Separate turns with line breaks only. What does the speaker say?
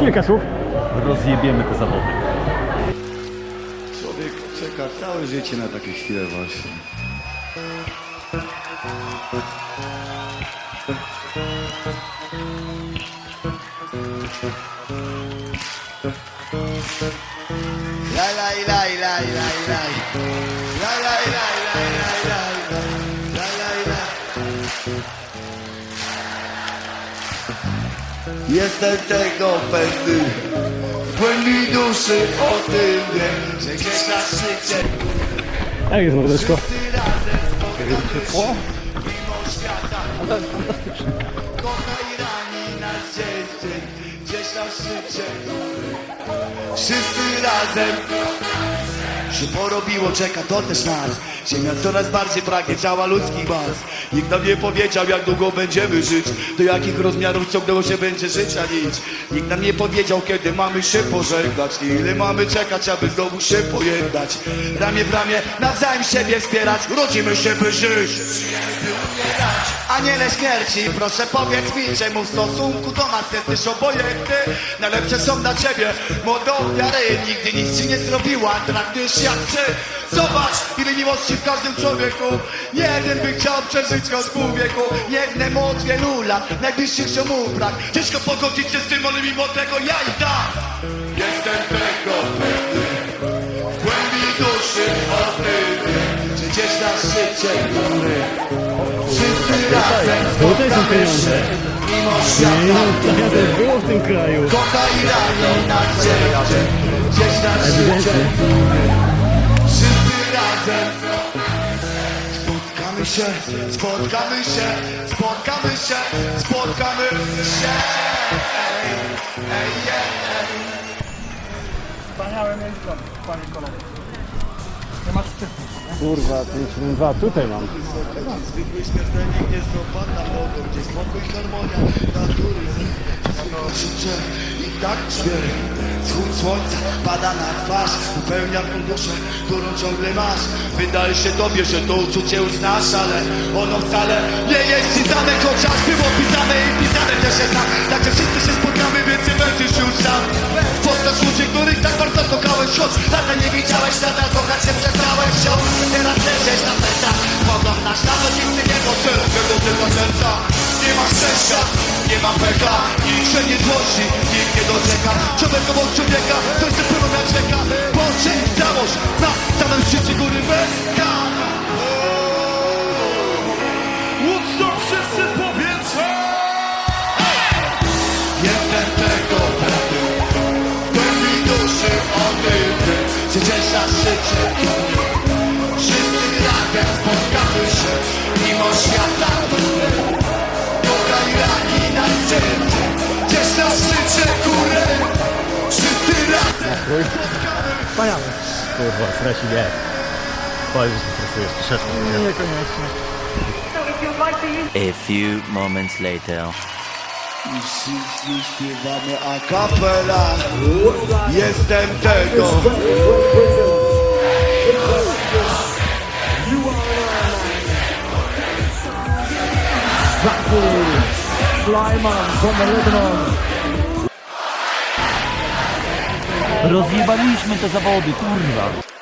Kilka słów.
Rozjebiemy te zawody.
Człowiek czeka całe życie na takie chwile właśnie. Laj, laj, laj, laj, laj, laj. Jestem tego pewny. W głębi duszy o tym wiem Że gdzieś na szczycie
Jak jest mordeczko?
Wszyscy razem spotkamy się Mimo świata. Kocha i rani w dzień Gdzieś na szczycie Wszyscy razem się porobiło, czeka to też nas. Ziemia coraz bardziej pragnie ciała ludzkich mas. Nikt nam nie powiedział jak długo będziemy żyć. Do jakich rozmiarów ciągnęło się będzie życia nic. Nikt nam nie powiedział kiedy mamy się pożegnać. Ile mamy czekać aby znowu się pojednać. Ramię w ramię nawzajem siebie wspierać. Rodzimy się by żyć. Aniele śmierci, proszę powiedz mi Czemu w stosunku do nas jesteś obojętny Najlepsze są dla ciebie młode ofiary Nigdy nic ci nie zrobiła, traktujesz jak ty Zobacz, ile miłości w każdym człowieku. Jeden by chciał przeżyć go z pół wieku. Jednemu od wielu lat, najbliższych się mu brak. Ciężko pogodzić się z tym, ale mimo tego ja i tak Jestem tego pewny. W głębi duszy o tym wiem, Że gdzieś na szczycie góry? Wszyscy razem spotkamy się. Mimo
no,
świata
jak było w tym kraju.
Kocha i rani na dzień. Gdzieś na szczycie
Ewidentnie.
Razem Spotkamy się, spotkamy się, spotkamy się, spotkamy się Ej, ej, ej.
Wspaniałe miejsce, panie kolego. Nie masz wstydu.
Kurwa, 572 tutaj mam.
Zwykły śmiertelnik nie spropada nogą Gdzie spokój, harmonia natury Krzyczę i tak czuję Wschód słońca pada na twarz. Upełnia tą duszę, którą ciągle masz. Wydaje się tobie, że to uczucie już znasz Ale ono wcale nie jest ci dane Chociaż było pisane i pisane też jest nam Także wszyscy się spotkamy, więc nie będziesz już sam. Poznasz ludzi, których tak bardzo kochałeś. Choć lata nie widziałeś, nadal kochać się przestałeś. Wziął, teraz leżysz na plecach Poglądasz nawet nigdy nie docenił tego tylko serca. Nie ma szczęścia, nie ma pecha się nie złości, nikt nie doczeka. Człowiek obok człowieka, to jest dopiero jak czeka Poczek całość na samym szczycie góry Węga
Woodstock wszyscy w powietrze!
Jestem tego pewny W głębi duszy o tym wiem, Że razem
Wspaniałe.
Kurwa, stresik jest. Powiedz, że się stresujesz troszeczkę. nie?
Niekoniecznie.
A few moments later.
I wszyscy śpiewamy a capella Jestem tego
Flyman from the Lebanon.
Rozjebaliśmy te zawody, kurwa.